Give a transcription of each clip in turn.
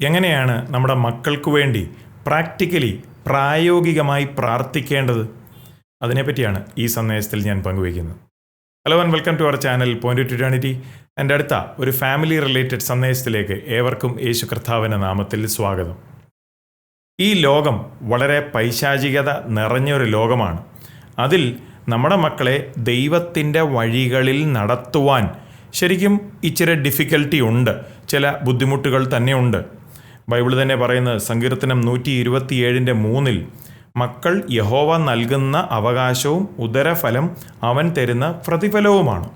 എങ്ങനെയാണ് നമ്മുടെ മക്കൾക്ക് വേണ്ടി പ്രാക്ടിക്കലി പ്രായോഗികമായി പ്രാർത്ഥിക്കേണ്ടത്? അതിനെപ്പറ്റിയാണ് ഈ സന്ദേശത്തിൽ ഞാൻ പങ്കുവയ്ക്കുന്നത്. Hello and welcome to our channel point to eternity എന്റെ അടുത്ത ഒരു ഫാമിലി റിലേറ്റഡ് സന്ദേശത്തിലേക്ക് ഏവർക്കും യേശു കർത്താവിന്റെ നാമത്തിൽ സ്വാഗതം. ഈ ലോകം വളരെ പൈശാചികത നിറഞ്ഞൊരു ലോകമാണ്. അതിൽ നമ്മുടെ മക്കളെ ദൈവത്തിന്റെ വഴികളിൽ നടത്തുവാൻ ശരിക്കും ഇച്ചിരി ഡിഫിക്കൽട്ടി ഉണ്ട്. ചില ബുദ്ധിമുട്ടുകൾ തന്നെയുണ്ട്. ബൈബിൾ തന്നെ പറയുന്നത് സങ്കീർത്തനം നൂറ്റി ഇരുപത്തിയേഴിന്റെ മൂന്നിൽ മക്കൾ യഹോവ നൽകുന്ന അവകാശവും ഉദരഫലം അവൻ തരുന്ന പ്രതിഫലവുമാണ്.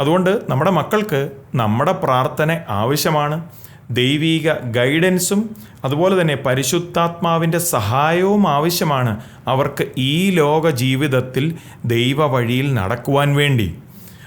അതുകൊണ്ട് നമ്മുടെ മക്കൾക്ക് നമ്മുടെ പ്രാർത്ഥന ആവശ്യമാണ്. ദൈവീക ഗൈഡൻസും അതുപോലെ തന്നെ പരിശുദ്ധാത്മാവിന്റെ സഹായവും ആവശ്യമാണ് അവർക്ക് ഈ ലോക ജീവിതത്തിൽ ദൈവ വഴിയിൽ നടക്കുവാൻ വേണ്ടി.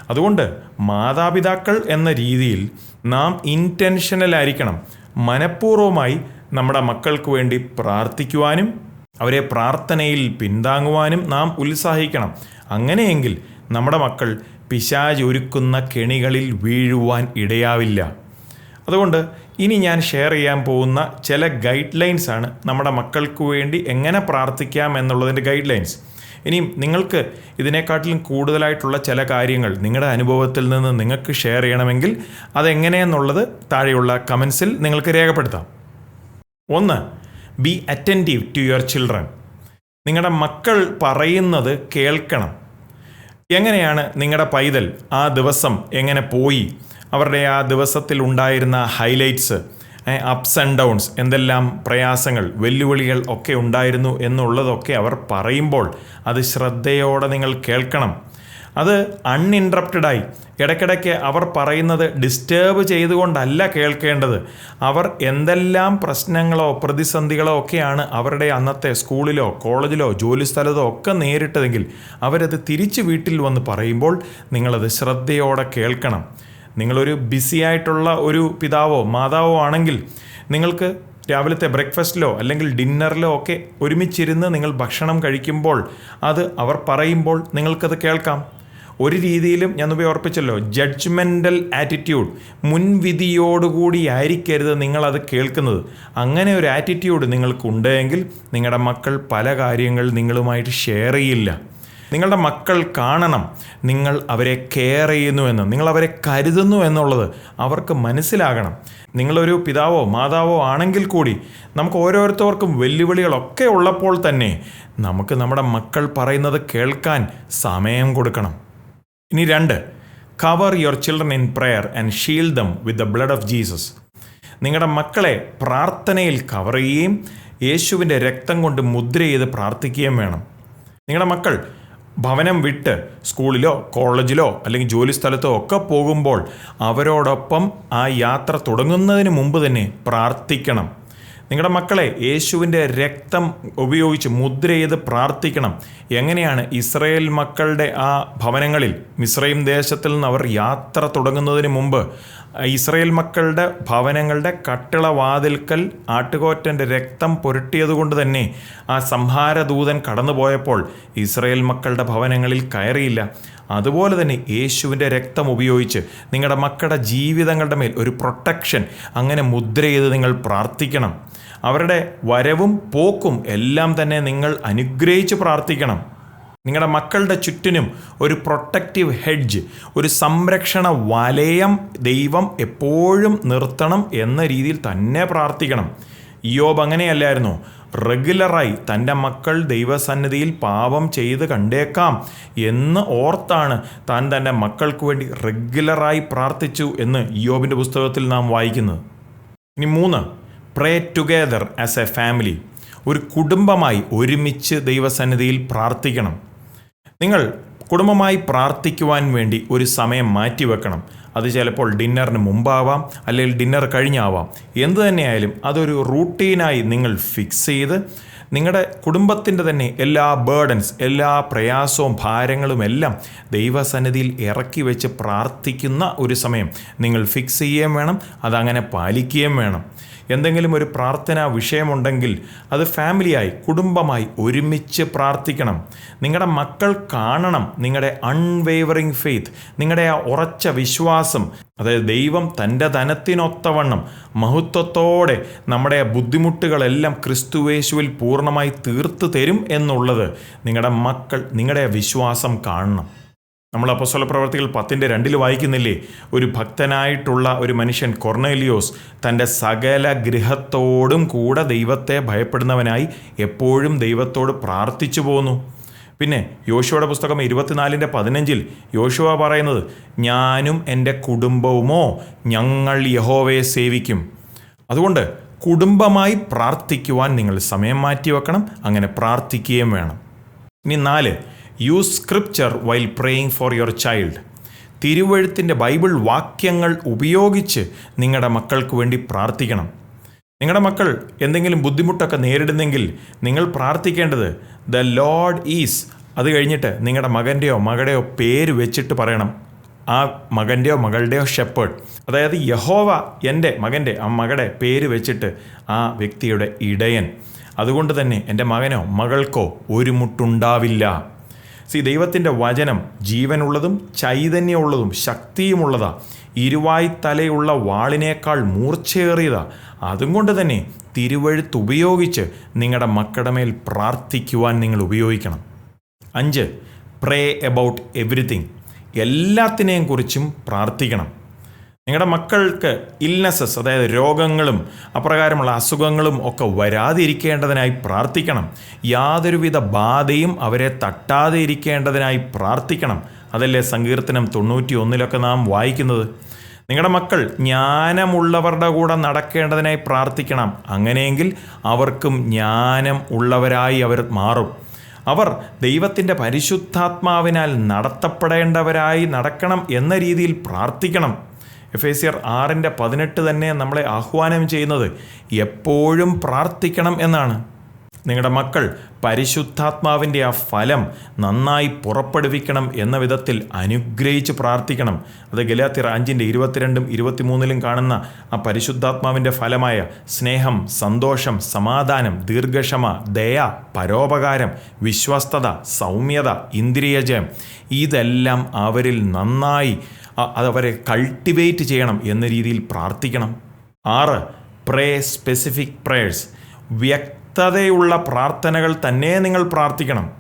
അതുകൊണ്ട് മാതാപിതാക്കൾ എന്ന രീതിയിൽ നാം ഇന്റൻഷനലായിരിക്കണം മനഃപൂർവമായി നമ്മുടെ മക്കൾക്ക് വേണ്ടി പ്രാർത്ഥിക്കുവാനും അവരെ പ്രാർത്ഥനയിൽ പിന്താങ്ങുവാനും നാം ഉത്സാഹിക്കണം. അങ്ങനെയെങ്കിൽ നമ്മുടെ മക്കൾ പിശാജ് ഒരുക്കുന്ന കെണികളിൽ വീഴുവാൻ ഇടയാവില്ല. അതുകൊണ്ട് ഇനി ഞാൻ ഷെയർ ചെയ്യാൻ പോകുന്ന ചില ഗൈഡ് ലൈൻസാണ് നമ്മുടെ മക്കൾക്ക് വേണ്ടി എങ്ങനെ പ്രാർത്ഥിക്കാം എന്നുള്ളതിന്റെ ഗൈഡ് ലൈൻസ് ഇനിയും നിങ്ങൾക്ക് ഇതിനെക്കാട്ടിലും കൂടുതലായിട്ടുള്ള ചില കാര്യങ്ങൾ നിങ്ങളുടെ അനുഭവത്തിൽ നിന്ന് നിങ്ങൾക്ക് ഷെയർ ചെയ്യണമെങ്കിൽ അതെങ്ങനെയെന്നുള്ളത് താഴെയുള്ള കമൻസിൽ നിങ്ങൾക്ക് രേഖപ്പെടുത്താം. ഒന്ന് be attentive to your children നിങ്ങളുടെ മക്കൾ പറയുന്നത് കേൾക്കണം. എങ്ങനെയാണ് നിങ്ങളുടെ പൈതൽ ആ ദിവസം എങ്ങനെ പോയി? അവരുടെ ആ ദിവസത്തിൽ ഉണ്ടായിരുന്ന ഹൈലൈറ്റ്സ് അപ്സ് ആൻഡ് ഡൗൺസ് എന്തെല്ലാം പ്രയാസങ്ങൾ വെല്ലുവിളികൾ ഒക്കെ ഉണ്ടായിരുന്നു എന്നുള്ളതൊക്കെ അവർ പറയുമ്പോൾ അത് ശ്രദ്ധയോടെ നിങ്ങൾ കേൾക്കണം. അത് അൺഇൻട്രപ്റ്റഡായി ഇടയ്ക്കിടയ്ക്ക് അവർ പറയുന്നത് ഡിസ്റ്റേബ് ചെയ്തുകൊണ്ടല്ല കേൾക്കേണ്ടത്. അവർ എന്തെല്ലാം പ്രശ്നങ്ങളോ പ്രതിസന്ധികളോ ഒക്കെയാണ് അവരുടെ അന്നത്തെ സ്കൂളിലോ കോളേജിലോ ജോലി സ്ഥലത്തോ ഒക്കെ നേരിട്ടതെങ്കിൽ അവരത് തിരിച്ച് വീട്ടിൽ വന്ന് പറയുമ്പോൾ നിങ്ങളത് ശ്രദ്ധയോടെ കേൾക്കണം. നിങ്ങളൊരു ബിസി ആയിട്ടുള്ള ഒരു പിതാവോ മാതാവോ ആണെങ്കിൽ നിങ്ങൾക്ക് രാവിലത്തെ ബ്രേക്ക്ഫാസ്റ്റിലോ അല്ലെങ്കിൽ ഡിന്നറിലോ ഒക്കെ ഒരുമിച്ചിരുന്ന് നിങ്ങൾ ഭക്ഷണം കഴിക്കുമ്പോൾ അത് അവർ പറയുമ്പോൾ നിങ്ങൾക്കത് കേൾക്കാം. ഒരു രീതിയിലും ഞാൻ മുമ്പേ ജഡ്ജ്മെന്റൽ ആറ്റിറ്റ്യൂഡ് മുൻവിധിയോടുകൂടി ആയിരിക്കരുത് നിങ്ങളത് കേൾക്കുന്നത്. അങ്ങനെ ഒരു ആറ്റിറ്റ്യൂഡ് നിങ്ങൾക്കുണ്ടെങ്കിൽ നിങ്ങളുടെ മക്കൾ പല കാര്യങ്ങൾ നിങ്ങളുമായിട്ട് ഷെയർ ചെയ്യില്ല. നിങ്ങളുടെ മക്കൾ കാണണം. നിങ്ങൾ അവരെ കെയർ ചെയ്യുന്നു എന്ന് നിങ്ങൾ അവരെ കരുതുന്നു എന്നുള്ളത് അവർക്ക് മനസ്സിലാകണം. നിങ്ങളൊരു പിതാവോ മാതാവോ ആണെങ്കിൽ കൂടി നമുക്ക് ഓരോരുത്തർക്കും വെല്ലുവിളികളൊക്കെ ഉള്ളപ്പോൾ തന്നെ നമുക്ക് നമ്മുടെ മക്കൾ പറയുന്നത് കേൾക്കാൻ സമയം കൊടുക്കണം. ഇനി രണ്ട് cover your children in prayer and shield them with the blood of Jesus നിങ്ങളുടെ മക്കളെ പ്രാർത്ഥനയിൽ കവർ ചെയ്യുകയും യേശുവിന്റെ രക്തം കൊണ്ട് മുദ്ര ചെയ്ത് പ്രാർത്ഥിക്കുകയും വേണം. നിങ്ങളുടെ മക്കൾ ഭവനം വിട്ട് സ്കൂളിലോ കോളേജിലോ അല്ലെങ്കിൽ ജോലി സ്ഥലത്തോ ഒക്കെ പോകുമ്പോൾ അവരോടൊപ്പം ആ യാത്ര തുടങ്ങുന്നതിന് മുമ്പ് തന്നെ പ്രാർത്ഥിക്കണം. നിങ്ങളുടെ മക്കളെ യേശുവിന്റെ രക്തം ഉപയോഗിച്ച് മുദ്ര ചെയ്ത് പ്രാർത്ഥിക്കണം. എങ്ങനെയാണ് ഇസ്രയേൽ മക്കളുടെ ആ ഭവനങ്ങളിൽ മിശ്രയും ദേശത്തിൽ നിന്ന് അവർ യാത്ര തുടങ്ങുന്നതിന് മുമ്പ് ഇസ്രയേൽ മക്കളുടെ ഭവനങ്ങളുടെ കട്ടിള വാതിൽക്കൽ ആട്ടുകോറ്റന്റെ രക്തം പുരട്ടിയതുകൊണ്ട് തന്നെ ആ സംഹാരദൂതൻ കടന്നുപോയപ്പോൾ ഇസ്രയേൽ മക്കളുടെ ഭവനങ്ങളിൽ കയറിയില്ല. അതുപോലെ തന്നെ യേശുവിന്റെ രക്തം ഉപയോഗിച്ച് നിങ്ങളുടെ മക്കളുടെ ജീവിതങ്ങളുടെ മേൽ ഒരു പ്രൊട്ടക്ഷൻ അങ്ങനെ മുദ്ര ചെയ്ത് നിങ്ങൾ പ്രാർത്ഥിക്കണം. അവരുടെ വരവും പോക്കും എല്ലാം തന്നെ നിങ്ങൾ അനുഗ്രഹിച്ച് പ്രാർത്ഥിക്കണം. നിങ്ങളുടെ മക്കളുടെ ചുറ്റിനും ഒരു പ്രൊട്ടക്റ്റീവ് ഹെഡ്ജ് ഒരു സംരക്ഷണ വലയം ദൈവം എപ്പോഴും നിർത്തണം എന്ന രീതിയിൽ തന്നെ പ്രാർത്ഥിക്കണം. യോബ് അങ്ങനെയല്ലായിരുന്നു. റെഗുലറായി തന്റെ മക്കൾ ദൈവസന്നിധിയിൽ പാപം ചെയ്ത് കണ്ടേക്കാം എന്ന് ഓർത്താണ് താൻ തന്റെ മക്കൾക്ക് വേണ്ടി റെഗുലറായി പ്രാർത്ഥിച്ചു എന്ന് യോബിന്റെ പുസ്തകത്തിൽ നാം വായിക്കുന്നത്. ഇനി മൂന്ന് pray together as a family ഒരു കുടുംബമായി ഒരുമിച്ച് ദൈവസന്നിധിയിൽ പ്രാർത്ഥിക്കണം. നിങ്ങൾ കുടുംബമായി പ്രാർത്ഥിക്കുവാൻ വേണ്ടി ഒരു സമയം മാറ്റിവെക്കണം. അത് ചിലപ്പോൾ ഡിന്നറിന് മുമ്പാവാം അല്ലെങ്കിൽ ഡിന്നർ കഴിഞ്ഞാവാം. എന്തു തന്നെയായാലും അതൊരു റൂട്ടീനായി നിങ്ങൾ ഫിക്സ് ചെയ്ത് നിങ്ങളുടെ കുടുംബത്തിന്റെ തന്നെ എല്ലാ ബേർഡൻസ് എല്ലാ പ്രയാസവും ഭാരങ്ങളും എല്ലാം ദൈവസന്നിധിയിൽ ഇറക്കി വെച്ച് പ്രാർത്ഥിക്കുന്ന ഒരു സമയം നിങ്ങൾ ഫിക്സ് ചെയ്യുകയും വേണം അതങ്ങനെ പാലിക്കുകയും വേണം. എന്തെങ്കിലും ഒരു പ്രാർത്ഥനാ വിഷയമുണ്ടെങ്കിൽ അത് ഫാമിലിയായി കുടുംബമായി ഒരുമിച്ച് പ്രാർത്ഥിക്കണം. നിങ്ങളുടെ മക്കൾ കാണണം. നിങ്ങളുടെ അൺവേവറിങ് ഫെയ്ത്ത് നിങ്ങളുടെ ആ ഉറച്ച വിശ്വാസം. അതായത് ദൈവം തന്റെ ധനത്തിനൊത്തവണ്ണം മഹത്വത്തോടെ നമ്മുടെ ബുദ്ധിമുട്ടുകളെല്ലാം ക്രിസ്തുവേശുവിൽ പൂർണമായി തീർത്തു തരും എന്നുള്ളത് നിങ്ങളുടെ മക്കൾ നിങ്ങളുടെ വിശ്വാസം കാണണം. നമ്മൾ അപ്പസ്വല പ്രവർത്തികൾ പത്തിന്റെ രണ്ടിൽ വായിക്കുന്നില്ലേ? ഒരു ഭക്തനായിട്ടുള്ള ഒരു മനുഷ്യൻ കൊർണേലിയോസ് തന്റെ സകല ഗൃഹത്തോടും കൂടെ ദൈവത്തെ ഭയപ്പെടുന്നവനായി എപ്പോഴും ദൈവത്തോട് പ്രാർത്ഥിച്ചു പോന്നു. പിന്നെ യോശുവയുടെ പുസ്തകം ഇരുപത്തിനാലിന്റെ പതിനഞ്ചിൽ യോശുവ പറയുന്നത് ഞാനും എന്റെ കുടുംബവുമോ ഞങ്ങൾ യഹോവയെ സേവിക്കും. അതുകൊണ്ട് കുടുംബമായി പ്രാർത്ഥിക്കുവാൻ നിങ്ങൾ സമയം മാറ്റി വെക്കണം അങ്ങനെ പ്രാർത്ഥിക്കുകയും വേണം. ഇനി നാല് use scripture while praying for your child തിരുവഴുത്തിന്റെ Bible വാക്യങ്ങൾ ഉപയോഗിച്ച് നിങ്ങളുടെ മക്കൾക്ക് വേണ്ടി പ്രാർത്ഥിക്കണം. നിങ്ങളുടെ മക്കൾ എന്തെങ്കിലും ബുദ്ധിമുട്ടൊക്കെ നേരിടുന്നെങ്കിൽ നിങ്ങൾ പ്രാർത്ഥിക്കേണ്ടത് ദ ലോഡ് ഈസ് അത് കഴിഞ്ഞിട്ട് നിങ്ങളുടെ മകന്റെയോ മകളുടെയോ പേര് വെച്ചിട്ട് പറയണം. ആ മകന്റെയോ മകളുടെയോ ഷെപ്പേർഡ് അതായത് യഹോവ എന്റെ മകന്റെ ആ മകളുടെ പേര് വെച്ചിട്ട് ആ വ്യക്തിയുടെ ഇടയൻ. അതുകൊണ്ട് തന്നെ എന്റെ മകനോ മകൾക്കോ ഒരു മുട്ടുണ്ടാവില്ല. സി ദൈവത്തിന്റെ വചനം ജീവനുള്ളതും ചൈതന്യമുള്ളതും ശക്തിയുമുള്ളതാ. ഇരുവായി തലയുള്ള വാളിനേക്കാൾ മൂർച്ചയേറിയതാ. അതും കൊണ്ട് തന്നെ തിരുവഴുത്ത് ഉപയോഗിച്ച് നിങ്ങളുടെ മക്കളുടെ മേൽ പ്രാർത്ഥിക്കുവാൻ നിങ്ങൾ ഉപയോഗിക്കണം. അഞ്ച് പ്രേ എബൌട്ട് എവറിത്തിങ് എല്ലാത്തിനെയും കുറിച്ചും പ്രാർത്ഥിക്കണം. നിങ്ങളുടെ മക്കൾക്ക് ഇൽനെസ്സസ് അതായത് രോഗങ്ങളും അപ്രകാരമുള്ള അസുഖങ്ങളും ഒക്കെ വരാതിരിക്കേണ്ടതിനായി പ്രാർത്ഥിക്കണം. യാതൊരുവിധ ബാധയും അവരെ തട്ടാതെ ഇരിക്കേണ്ടതിനായി പ്രാർത്ഥിക്കണം. അതല്ലേ സങ്കീർത്തനം തൊണ്ണൂറ്റി ഒന്നിലൊക്കെ നാം വായിക്കുന്നത്? നിങ്ങളുടെ മക്കൾ ജ്ഞാനമുള്ളവരുടെ കൂടെ നടക്കേണ്ടതിനായി പ്രാർത്ഥിക്കണം. അങ്ങനെയെങ്കിൽ അവർക്കും ജ്ഞാനം ഉള്ളവരായി അവർ മാറും. അവർ ദൈവത്തിന്റെ പരിശുദ്ധാത്മാവിനാൽ നടത്തപ്പെടേണ്ടവരായി നടക്കണം എന്ന രീതിയിൽ പ്രാർത്ഥിക്കണം. എഫ് എ ആർ ആറിന്റെ പതിനെട്ട് തന്നെ നമ്മളെ ആഹ്വാനം ചെയ്യുന്നത് എപ്പോഴും പ്രാർത്ഥിക്കണം എന്നാണ്. നിങ്ങളുടെ മക്കൾ പരിശുദ്ധാത്മാവിന്റെ ആ ഫലം നന്നായി പുറപ്പെടുവിക്കണം എന്ന വിധത്തിൽ അനുഗ്രഹിച്ച് പ്രാർത്ഥിക്കണം. അത് ഗലാത്തിർ അഞ്ചിന്റെ ഇരുപത്തിരണ്ടും ഇരുപത്തിമൂന്നിലും കാണുന്ന ആ പരിശുദ്ധാത്മാവിന്റെ ഫലമായ സ്നേഹം സന്തോഷം സമാധാനം ദീർഘക്ഷമ ദയ പരോപകാരം വിശ്വസ്തത സൗമ്യത ഇന്ദ്രിയജയം ഇതെല്ലാം അവരിൽ നന്നായി അതവരെ കൾട്ടിവേറ്റ് ചെയ്യണം എന്ന രീതിയിൽ പ്രാർത്ഥിക്കണം. ആറ് പ്രേ സ്പെസിഫിക് പ്രേയേഴ്സ് വ്യക്തതയുള്ള പ്രാർത്ഥനകൾ തന്നെ നിങ്ങൾ പ്രാർത്ഥിക്കണം.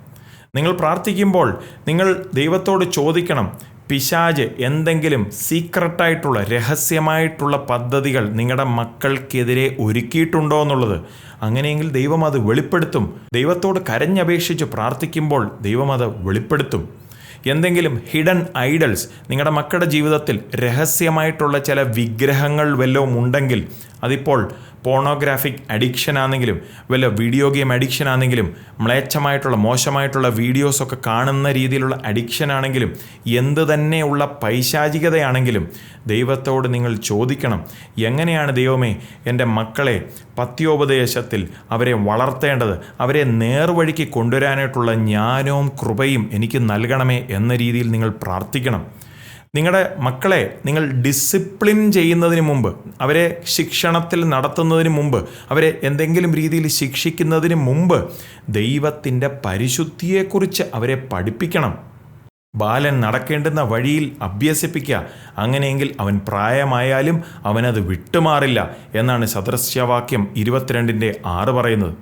നിങ്ങൾ പ്രാർത്ഥിക്കുമ്പോൾ നിങ്ങൾ ദൈവത്തോട് ചോദിക്കണം പിശാജ് എന്തെങ്കിലും സീക്രട്ടായിട്ടുള്ള രഹസ്യമായിട്ടുള്ള പദ്ധതികൾ നിങ്ങളുടെ മക്കൾക്കെതിരെ ഒരുക്കിയിട്ടുണ്ടോ എന്നുള്ളത്? അങ്ങനെയെങ്കിൽ ദൈവം അത് വെളിപ്പെടുത്തും. ദൈവത്തോട് കരഞ്ഞപേക്ഷിച്ച് പ്രാർത്ഥിക്കുമ്പോൾ ദൈവം അത് വെളിപ്പെടുത്തും. എന്തെങ്കിലും ഹിഡൻ ഐഡൽസ് നിങ്ങളുടെ മക്കളുടെ ജീവിതത്തിൽ രഹസ്യമായിട്ടുള്ള ചില വിഗ്രഹങ്ങൾ വല്ലതും ഉണ്ടെങ്കിൽ അതിപ്പോൾ പോണോഗ്രാഫിക് അഡിക്ഷൻ ആണെങ്കിലും വല്ല വീഡിയോ ഗെയിം അഡിക്ഷൻ ആണെങ്കിലും മ്ലേച്ഛമായിട്ടുള്ള മോശമായിട്ടുള്ള വീഡിയോസൊക്കെ കാണുന്ന രീതിയിലുള്ള അഡിക്ഷൻ ആണെങ്കിലും എന്ത് തന്നെയുള്ള പൈശാചികതയാണെങ്കിലും ദൈവത്തോട് നിങ്ങൾ ചോദിക്കണം എങ്ങനെയാണ് ദൈവമേ എന്റെ മക്കളെ പത്യോപദേശത്തിൽ അവരെ വളർത്തേണ്ടത് അവരെ നേർവഴിക്ക് കൊണ്ടുവരാനായിട്ടുള്ള ജ്ഞാനവും കൃപയും എനിക്ക് നൽകണമേ എന്ന രീതിയിൽ നിങ്ങൾ പ്രാർത്ഥിക്കണം. നിങ്ങളുടെ മക്കളെ നിങ്ങൾ ഡിസിപ്ലിൻ ചെയ്യുന്നതിന് മുമ്പ് അവരെ ശിക്ഷണത്തിൽ നടത്തുന്നതിന് മുമ്പ് അവരെ എന്തെങ്കിലും രീതിയിൽ ശിക്ഷിക്കുന്നതിന് മുമ്പ് ദൈവത്തിന്റെ പരിശുദ്ധിയെക്കുറിച്ച് അവരെ പഠിപ്പിക്കണം. ബാലൻ നടക്കേണ്ടുന്ന വഴിയിൽ അഭ്യസിപ്പിക്കുക. അങ്ങനെയെങ്കിൽ അവൻ പ്രായമായാലും അവനത് വിട്ടുമാറില്ല എന്നാണ് സദൃശ്യവാക്യം ഇരുപത്തിരണ്ടിന്റെ ആറ് പറയുന്നത്.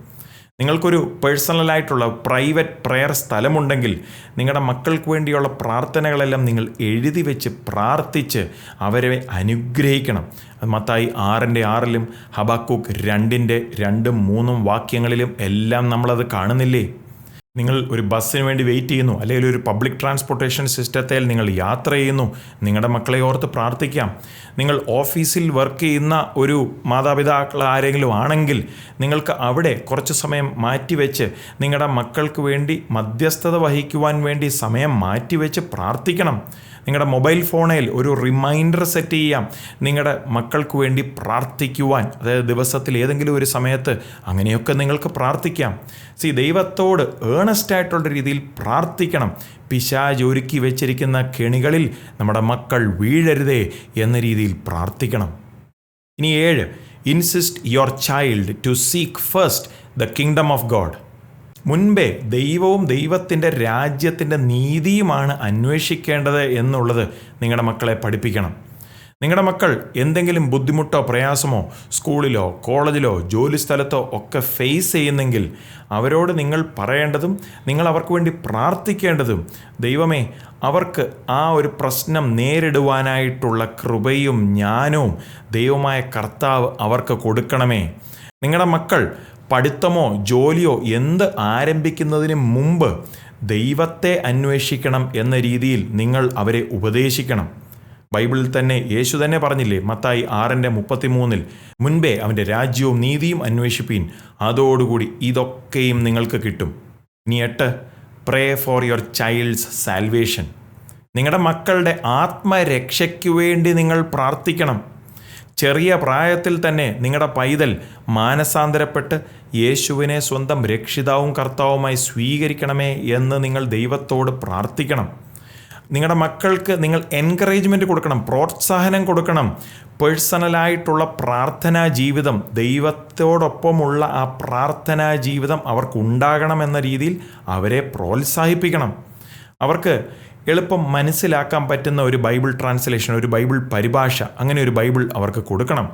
നിങ്ങൾക്കൊരു പേഴ്സണലായിട്ടുള്ള പ്രൈവറ്റ് പ്രെയർ സ്ഥലമുണ്ടെങ്കിൽ നിങ്ങളുടെ മക്കൾക്ക് വേണ്ടിയുള്ള പ്രാർത്ഥനകളെല്ലാം നിങ്ങൾ എഴുതി വെച്ച് പ്രാർത്ഥിച്ച് അവരെ അനുഗ്രഹിക്കണം. മത്തായി ആറിന്റെ ആറിലും ഹബാക്കൂക്ക് രണ്ടിന്റെ രണ്ടും മൂന്നും വാക്യങ്ങളിലും എല്ലാം നമ്മളത് കാണുന്നില്ലേ? നിങ്ങൾ ഒരു ബസ്സിന് വേണ്ടി വെയിറ്റ് ചെയ്യുന്നു അല്ലെങ്കിൽ ഒരു പബ്ലിക് ട്രാൻസ്പോർട്ടേഷൻ സിസ്റ്റത്തിൽ നിങ്ങൾ യാത്ര ചെയ്യുന്നു നിങ്ങളുടെ മക്കളെ ഓർത്ത് പ്രാർത്ഥിക്കാം. നിങ്ങൾ ഓഫീസിൽ വർക്ക് ചെയ്യുന്ന ഒരു മാതാപിതാക്കൾ ആരെങ്കിലും ആണെങ്കിൽ നിങ്ങൾക്ക് അവിടെ കുറച്ച് സമയം മാറ്റിവെച്ച് നിങ്ങളുടെ മക്കൾക്ക് വേണ്ടി മധ്യസ്ഥത വഹിക്കുവാൻ വേണ്ടി സമയം മാറ്റിവെച്ച് പ്രാർത്ഥിക്കണം. നിങ്ങളുടെ മൊബൈൽ ഫോണിൽ ഒരു റിമൈൻഡർ സെറ്റ് ചെയ്യാം. നിങ്ങളുടെ മക്കൾക്ക് വേണ്ടി പ്രാർത്ഥിക്കുവാൻ അതായത് ദിവസത്തിൽ ഏതെങ്കിലും ഒരു സമയത്ത് അങ്ങനെയൊക്കെ നിങ്ങൾക്ക് പ്രാർത്ഥിക്കാം. സി ദൈവത്തോട് ഏണസ്റ്റ് ആയിട്ടുള്ള രീതിയിൽ പ്രാർത്ഥിക്കണം. പിശാജ് ഒരുക്കി വെച്ചിരിക്കുന്ന കെണികളിൽ നമ്മുടെ മക്കൾ വീഴരുതേ എന്ന രീതിയിൽ പ്രാർത്ഥിക്കണം. ഇനി ഏഴ് insist your child to seek first the kingdom of God മുൻപേ ദൈവവും ദൈവത്തിന്റെ രാജ്യത്തിന്റെ നീതിയുമാണ് അന്വേഷിക്കേണ്ടത് എന്നുള്ളത് നിങ്ങളുടെ മക്കളെ പഠിപ്പിക്കണം. നിങ്ങളുടെ മക്കൾ എന്തെങ്കിലും ബുദ്ധിമുട്ടോ പ്രയാസമോ സ്കൂളിലോ കോളേജിലോ ജോലി സ്ഥലത്തോ ഒക്കെ ഫേസ് ചെയ്യുന്നെങ്കിൽ അവരോട് നിങ്ങൾ പറയേണ്ടതും നിങ്ങൾ അവർക്ക് വേണ്ടി പ്രാർത്ഥിക്കേണ്ടതും ദൈവമേ അവർക്ക് ആ ഒരു പ്രശ്നം നേരിടുവാനായിട്ടുള്ള കൃപയും ജ്ഞാനവും ദൈവമായ കർത്താവ് അവർക്ക് കൊടുക്കണമേ. നിങ്ങളുടെ മക്കൾ പഠിത്തമോ ജോലിയോ എന്ത് ആരംഭിക്കുന്നതിന് മുമ്പ് ദൈവത്തെ അന്വേഷിക്കണം എന്ന രീതിയിൽ നിങ്ങൾ അവരെ ഉപദേശിക്കണം. ബൈബിളിൽ തന്നെ യേശു തന്നെ പറഞ്ഞില്ലേ? മത്തായി ആറിന്റെ മുപ്പത്തിമൂന്നിൽ മുൻപേ അവന്റെ രാജ്യവും നീതിയും അന്വേഷിപ്പീൻ അതോടുകൂടി ഇതൊക്കെയും നിങ്ങൾക്ക് കിട്ടും. ഇനി എട്ട് pray for your child's salvation നിങ്ങളുടെ മക്കളുടെ ആത്മരക്ഷയ്ക്കു വേണ്ടി നിങ്ങൾ പ്രാർത്ഥിക്കണം. ചെറിയ പ്രായത്തിൽ തന്നെ നിങ്ങളുടെ പൈതൽ മാനസാന്തരപ്പെട്ട് യേശുവിനെ സ്വന്തം രക്ഷിതാവും കർത്താവുമായി സ്വീകരിക്കണമേ എന്ന് നിങ്ങൾ ദൈവത്തോട് പ്രാർത്ഥിക്കണം. നിങ്ങളുടെ മക്കൾക്ക് നിങ്ങൾ എൻകറേജ്മെന്റ് കൊടുക്കണം പ്രോത്സാഹനം കൊടുക്കണം. പേഴ്സണലായിട്ടുള്ള പ്രാർത്ഥനാ ജീവിതം ദൈവത്തോടൊപ്പമുള്ള ആ പ്രാർത്ഥനാ ജീവിതം അവർക്കുണ്ടാകണം എന്ന രീതിയിൽ അവരെ പ്രോത്സാഹിപ്പിക്കണം. അവർക്ക് എളുപ്പം മനസ്സിലാക്കാൻ പറ്റുന്ന ഒരു ബൈബിൾ ട്രാൻസ്ലേഷൻ ഒരു ബൈബിൾ പരിഭാഷ അങ്ങനെ ഒരു ബൈബിൾ അവർക്ക് കൊടുക്കണം.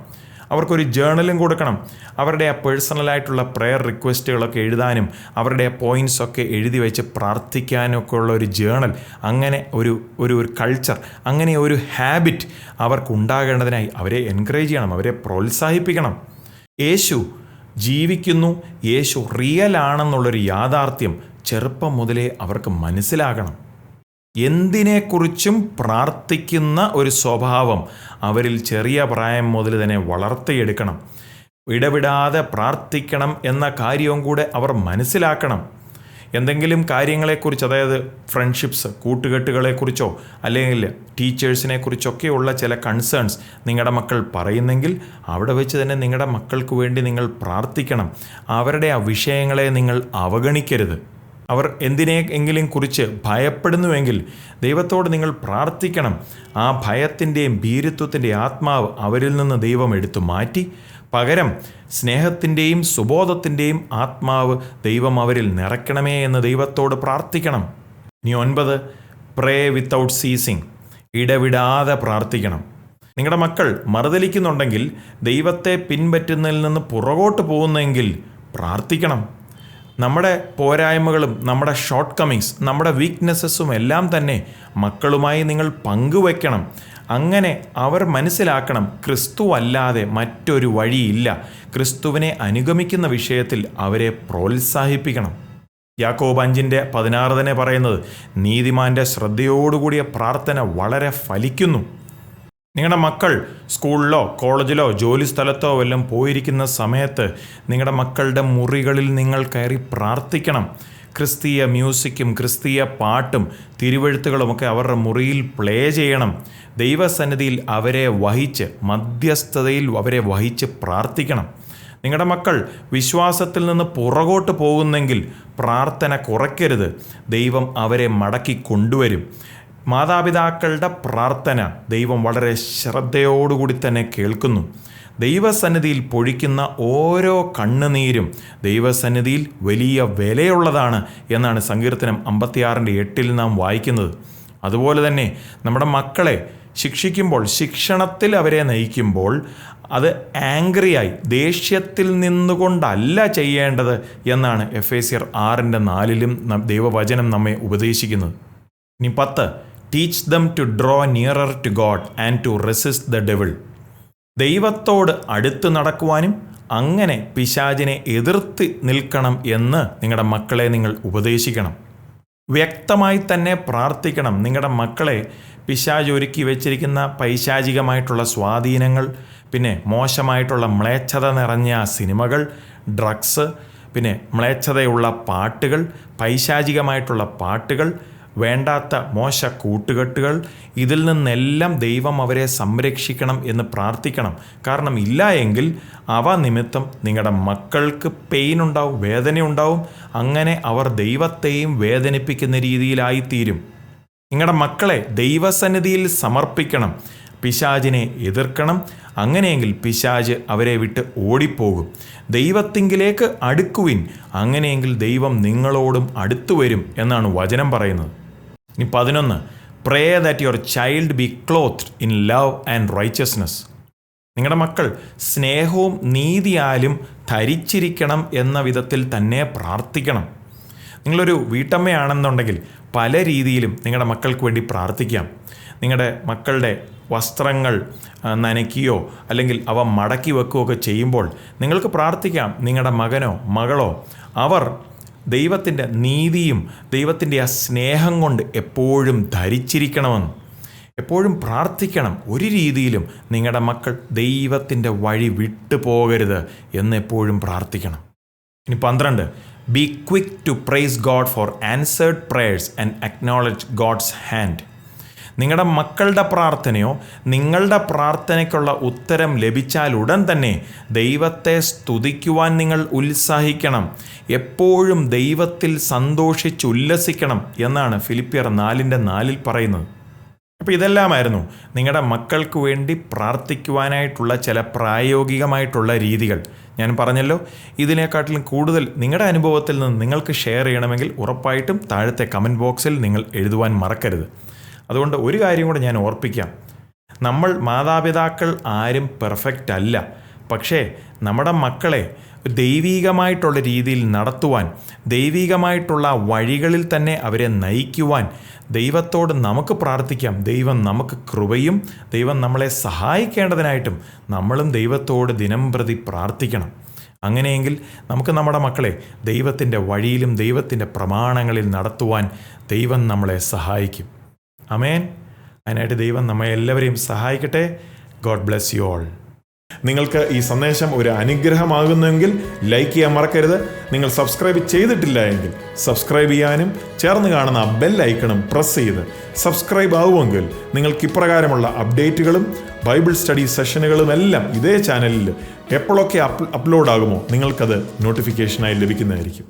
അവർക്കൊരു ജേണലും കൊടുക്കണം. അവരുടെ ആ പേഴ്സണലായിട്ടുള്ള പ്രെയർ റിക്വസ്റ്റുകളൊക്കെ എഴുതാനും അവരുടെ ആ പോയിന്റ്സ് ഒക്കെ എഴുതി വെച്ച് പ്രാർത്ഥിക്കാനൊക്കെ ഉള്ള ഒരു ജേണൽ അങ്ങനെ ഒരു ഒരു ഒരു കൾച്ചർ അങ്ങനെ ഒരു ഹാബിറ്റ് അവർക്കുണ്ടാകേണ്ടതിനായി അവരെ എൻകറേജ് ചെയ്യണം അവരെ പ്രോത്സാഹിപ്പിക്കണം. യേശു ജീവിക്കുന്നു യേശു റിയൽ ആണെന്നുള്ളൊരു യാഥാർത്ഥ്യം ചെറുപ്പം മുതലേ അവർക്ക് മനസ്സിലാകണം. എന്തിനെക്കുറിച്ചും പ്രാർത്ഥിക്കുന്ന ഒരു സ്വഭാവം അവരിൽ ചെറിയ പ്രായം മുതൽ തന്നെ വളർത്തിയെടുക്കണം. ഇടവിടാതെ പ്രാർത്ഥിക്കണം എന്ന കാര്യവും കൂടെ അവർ മനസ്സിലാക്കണം. എന്തെങ്കിലും കാര്യങ്ങളെക്കുറിച്ച് അതായത് ഫ്രണ്ട്ഷിപ്സ് കൂട്ടുകെട്ടുകളെക്കുറിച്ചോ അല്ലെങ്കിൽ ടീച്ചേഴ്സിനെ കുറിച്ചൊക്കെയുള്ള ചില കൺസേൺസ് നിങ്ങളുടെ മക്കൾ പറയുന്നെങ്കിൽ അവിടെ വെച്ച് തന്നെ നിങ്ങളുടെ മക്കൾക്ക് വേണ്ടി നിങ്ങൾ പ്രാർത്ഥിക്കണം. അവരുടെ ആ വിഷയങ്ങളെ നിങ്ങൾ അവഗണിക്കരുത്. അവർ എന്തിനെ എങ്കിലും കുറിച്ച് ഭയപ്പെടുന്നുവെങ്കിൽ ദൈവത്തോട് നിങ്ങൾ പ്രാർത്ഥിക്കണം. ആ ഭയത്തിന്റെയും ഭീരുത്വത്തിന്റെ ആത്മാവ് അവരിൽ നിന്ന് ദൈവം എടുത്തു മാറ്റി. പകരം സ്നേഹത്തിന്റെയും സുബോധത്തിന്റെയും ആത്മാവ് ദൈവം അവരിൽ നിറയ്ക്കണമേ എന്ന് ദൈവത്തോട് പ്രാർത്ഥിക്കണം. ഇനി ഒൻപത് പ്രേ വിത്തൗട്ട് സീസിങ് ഇടവിടാതെ പ്രാർത്ഥിക്കണം. നിങ്ങളുടെ മക്കൾ മറുതലിക്കുന്നുണ്ടെങ്കിൽ ദൈവത്തെ പിൻപറ്റുന്നതിൽ നിന്ന് പുറകോട്ട് പോകുന്നെങ്കിൽ പ്രാർത്ഥിക്കണം. നമ്മുടെ പോരായ്മകളും നമ്മുടെ ഷോർട്ട് കമ്മിങ്സ് നമ്മുടെ വീക്ക്നെസ്സസും എല്ലാം തന്നെ മക്കളുമായി നിങ്ങൾ പങ്കുവെക്കണം. അങ്ങനെ അവർ മനസ്സിലാക്കണം ക്രിസ്തു അല്ലാതെ മറ്റൊരു വഴിയില്ല. ക്രിസ്തുവിനെ അനുഗമിക്കുന്ന വിഷയത്തിൽ അവരെ പ്രോത്സാഹിപ്പിക്കണം. യാക്കോബ് അഞ്ചിന്റെ പതിനാറ് തന്നെ പറയുന്നത് നീതിമാന്റെ ശ്രദ്ധയോടുകൂടിയ പ്രാർത്ഥന വളരെ ഫലിക്കുന്നു. നിങ്ങളുടെ മക്കൾ സ്കൂളിലോ കോളേജിലോ ജോലി സ്ഥലത്തോ വല്ലതും പോയിരിക്കുന്ന സമയത്ത് നിങ്ങളുടെ മക്കളുടെ മുറികളിൽ നിങ്ങൾ കയറി പ്രാർത്ഥിക്കണം. ക്രിസ്തീയ മ്യൂസിക്കും ക്രിസ്തീയ പാട്ടും തിരുവഴുത്തുകളുമൊക്കെ അവരുടെ മുറിയിൽ പ്ലേ ചെയ്യണം. ദൈവസന്നിധിയിൽ അവരെ വഹിച്ച് മധ്യസ്ഥതയിൽ അവരെ വഹിച്ച് പ്രാർത്ഥിക്കണം. നിങ്ങളുടെ മക്കൾ വിശ്വാസത്തിൽ നിന്ന് പുറകോട്ട് പോകുന്നെങ്കിൽ പ്രാർത്ഥന കുറയ്ക്കരുത്. ദൈവം അവരെ മടക്കി കൊണ്ടുവരും. മാതാപിതാക്കളുടെ പ്രാർത്ഥന ദൈവം വളരെ ശ്രദ്ധയോടുകൂടി തന്നെ കേൾക്കുന്നു. ദൈവസന്നിധിയിൽ പൊഴിക്കുന്ന ഓരോ കണ്ണുനീരും ദൈവസന്നിധിയിൽ വലിയ വിലയുള്ളതാണ് എന്നാണ് സങ്കീർത്തനം അമ്പത്തിയാറിന്റെ എട്ടിൽ നാം വായിക്കുന്നത്. അതുപോലെ തന്നെ നമ്മുടെ മക്കളെ ശിക്ഷിക്കുമ്പോൾ ശിക്ഷണത്തിൽ അവരെ നയിക്കുമ്പോൾ അത് ആംഗ്രിയായി ദേഷ്യത്തിൽ നിന്നുകൊണ്ടല്ല ചെയ്യേണ്ടത് എന്നാണ് എഫ് എ സിയർ ആറിന്റെ നാലിലും ദൈവവചനം നമ്മെ ഉപദേശിക്കുന്നത്. ഇനി പത്ത് teach them to draw nearer to God and to resist the devil ദൈവത്തോട് അടുത്ത് നടക്കുവാനും അങ്ങനെ പിശാചിനെ എതിർത്ത് നിൽക്കണം എന്ന് നിങ്ങളുടെ മക്കളെ നിങ്ങൾ ഉപദേശിക്കണം. വ്യക്തമായി തന്നെ പ്രാർത്ഥിക്കണം. നിങ്ങളുടെ മക്കളെ പിശാജ് ഒരുക്കി വെച്ചിരിക്കുന്ന പൈശാചികമായിട്ടുള്ള സ്വാധീനങ്ങൾ പിന്നെ മോശമായിട്ടുള്ള മ്ലേച്ഛത നിറഞ്ഞ സിനിമകൾ ഡ്രഗ്സ് പിന്നെ മ്ലേച്ഛതയുള്ള പാട്ടുകൾ പൈശാചികമായിട്ടുള്ള പാട്ടുകൾ വേണ്ടാത്ത മോശ കൂട്ടുകെട്ടുകൾ. ഇതിൽ നിന്നെല്ലാം ദൈവം അവരെ സംരക്ഷിക്കണം എന്ന് പ്രാർത്ഥിക്കണം. കാരണം ഇല്ല എങ്കിൽ അവ നിമിത്തം നിങ്ങളുടെ മക്കൾക്ക് പെയിൻ ഉണ്ടാവും വേദനയുണ്ടാവും അങ്ങനെ അവർ ദൈവത്തെയും വേദനിപ്പിക്കുന്ന രീതിയിലായിത്തീരും. നിങ്ങളുടെ മക്കളെ ദൈവസന്നിധിയിൽ സമർപ്പിക്കണം. പിശാചിനെ എതിർക്കണം. അങ്ങനെയെങ്കിൽ പിശാജ് അവരെ വിട്ട് ഓടിപ്പോകും. ദൈവത്തിങ്കിലേക്ക് അടുക്കുവിൻ. അങ്ങനെയെങ്കിൽ ദൈവം നിങ്ങളോടും അടുത്തു വരും എന്നാണ് വചനം പറയുന്നത്. ഇനി പതിനൊന്ന്. Pray that your child be cloth in love and righteousness നിങ്ങളുടെ മക്കൾ സ്നേഹവും നീതിയാലും ധരിച്ചിരിക്കണം എന്ന വിധത്തിൽ തന്നെ പ്രാർത്ഥിക്കണം. നിങ്ങളൊരു വീട്ടമ്മയാണെന്നുണ്ടെങ്കിൽ പല രീതിയിലും നിങ്ങളുടെ മക്കൾക്ക് വേണ്ടി പ്രാർത്ഥിക്കാം. നിങ്ങളുടെ മക്കളുടെ വസ്ത്രങ്ങൾ നനയ്ക്കുകയോ അല്ലെങ്കിൽ അവ മടക്കി വെക്കുകയോ ഒക്കെ ചെയ്യുമ്പോൾ നിങ്ങൾക്ക് പ്രാർത്ഥിക്കാം നിങ്ങളുടെ മകനോ മകളോ അവർ ദൈവത്തിന്റെ നീതിയും ദൈവത്തിന്റെ ആ സ്നേഹം കൊണ്ട് എപ്പോഴും ധരിച്ചിരിക്കണമെന്ന് എപ്പോഴും പ്രാർത്ഥിക്കണം. ഒരു രീതിയിലും നിങ്ങളുടെ മക്കൾ ദൈവത്തിന്റെ വഴി വിട്ടു പോകരുത് എന്ന് എപ്പോഴും പ്രാർത്ഥിക്കണം. ഇനി പന്ത്രണ്ട് be quick to praise God for answered prayers and acknowledge God's hand നിങ്ങളുടെ മക്കളുടെ പ്രാർത്ഥനയോ നിങ്ങളുടെ പ്രാർത്ഥനയ്ക്കുള്ള ഉത്തരം ലഭിച്ചാൽ ഉടൻ തന്നെ ദൈവത്തെ സ്തുതിക്കുവാൻ നിങ്ങൾ ഉത്സാഹിക്കണം. എപ്പോഴും ദൈവത്തിൽ സന്തോഷിച്ചുല്ലസിക്കണം എന്നാണ് ഫിലിപ്പിയർ നാലിന്റെ നാലിൽ പറയുന്നത്. അപ്പോൾ ഇതെല്ലാമായിരുന്നു നിങ്ങളുടെ മക്കൾക്ക് വേണ്ടി പ്രാർത്ഥിക്കുവാനായിട്ടുള്ള ചില പ്രായോഗികമായിട്ടുള്ള രീതികൾ. ഞാൻ പറഞ്ഞല്ലോ ഇതിനെക്കാട്ടിലും കൂടുതൽ നിങ്ങളുടെ അനുഭവത്തിൽ നിന്ന് നിങ്ങൾക്ക് ഷെയർ ചെയ്യണമെങ്കിൽ ഉറപ്പായിട്ടും താഴത്തെ കമന്റ് ബോക്സിൽ നിങ്ങൾ എഴുതുവാൻ മറക്കരുത്. അതുകൊണ്ട് ഒരു കാര്യം കൂടെ ഞാൻ ഓർപ്പിക്കാം. നമ്മൾ മാതാപിതാക്കൾ ആരും പെർഫെക്റ്റ് അല്ല. പക്ഷേ നമ്മുടെ മക്കളെ ദൈവീകമായിട്ടുള്ള രീതിയിൽ നടത്തുവാൻ ദൈവീകമായിട്ടുള്ള വഴികളിൽ തന്നെ അവരെ നയിക്കുവാൻ ദൈവത്തോട് നമുക്ക് പ്രാർത്ഥിക്കാം. ദൈവം നമുക്ക് കൃപയും ദൈവം നമ്മളെ സഹായിക്കേണ്ടതിനായിട്ടും നമ്മളും ദൈവത്തോട് ദിനം പ്രതി പ്രാർത്ഥിക്കണം. അങ്ങനെയെങ്കിൽ നമുക്ക് നമ്മുടെ മക്കളെ ദൈവത്തിന്റെ വഴിയിലും ദൈവത്തിന്റെ പ്രമാണങ്ങളിൽ നടത്തുവാൻ ദൈവം നമ്മളെ സഹായിക്കും. അമേൻ അതിനായിട്ട് ദൈവം നമ്മെ എല്ലാവരെയും സഹായിക്കട്ടെ. God bless you all. നിങ്ങൾക്ക് ഈ സന്ദേശം ഒരു അനുഗ്രഹമാകുന്നെങ്കിൽ ലൈക്ക് ചെയ്യാൻ മറക്കരുത്. നിങ്ങൾ സബ്സ്ക്രൈബ് ചെയ്തിട്ടില്ല എങ്കിൽ സബ്സ്ക്രൈബ് ചെയ്യാനും ചേർന്ന് കാണുന്ന ബെൽ ഐക്കണും പ്രസ് ചെയ്ത് സബ്സ്ക്രൈബ് ആവുമെങ്കിൽ നിങ്ങൾക്ക് ഇപ്രകാരമുള്ള അപ്ഡേറ്റുകളും ബൈബിൾ സ്റ്റഡി സെഷനുകളും എല്ലാം ഇതേ ചാനലിൽ എപ്പോഴൊക്കെ അപ്ലോഡ് ആകുമോ നിങ്ങൾക്കത് നോട്ടിഫിക്കേഷനായി ലഭിക്കുന്നതായിരിക്കും.